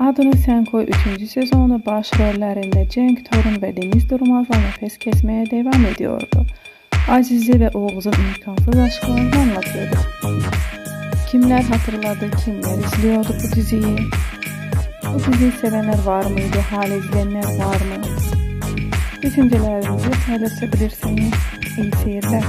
Adını Sen Koy 3. sezonu başrollerinde Cenk Torun ve Deniz Durmaz'la nefes kesmeye devam ediyordu. Azize ve Oğuz'un imkansız aşklarını anlatıyordu. Kimler hatırladı, kimler izliyordu bu diziyi? Bu diziyi sevenler var mıydı, hala izleyenler var mı? Düşüncelerinizi paylaşabilirsiniz. İyi seyirler.